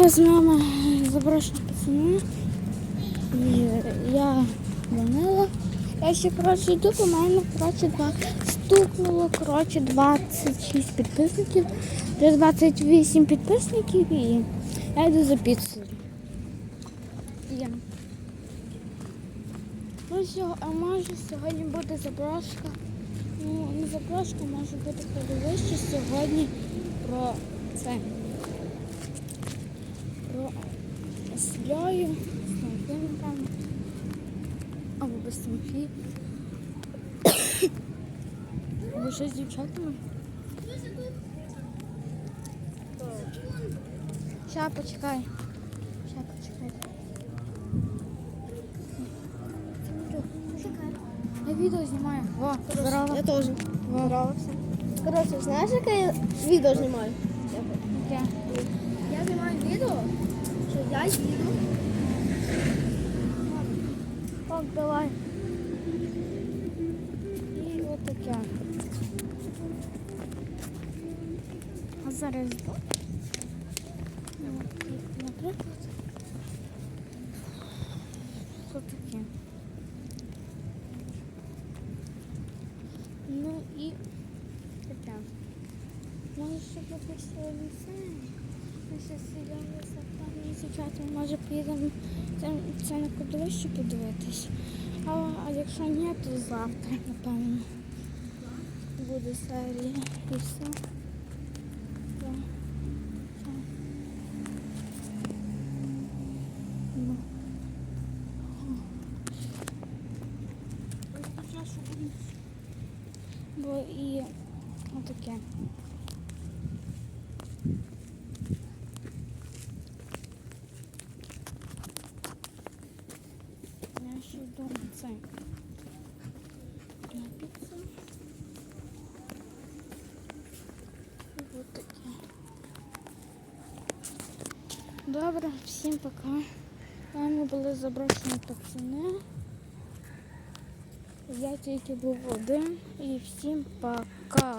Добре, з нами запрошені пацани. Я Данила. Я ще коротше йду, у мене коротше два стукнуло коротше 26 підписників. Вже 28 підписників і я йду за піцею. Ну, а може сьогодні буде заброшка. Ну, не заброшка, може бути кладовище сьогодні про це. Стріляю, Тимофієм, напевно. Або без Тимофія. Або щось з дівчатами. Ща почекай. Ща почекай. Я відео знімаю. Во, здорово. Я теж. Здорово все. Коротше, знаєш, яке я відео знімаю? Я я їду. Так, давай. І от таке. А зараз. Ну, і, Наприклад. Що таке? Ну і таке. Може, щоб бути сьогодні це. Ми ще сиділи з Оксаною з може поїдемо це, на кладовище подивитись. А, а якщо ні, то завтра, напевно. Буде серія і все. Бо і отаке. Я ще йду на це. На піцу. Таке. Добре, всім пока. Вами були заброшені пацани. Я тільки був один і всім пока.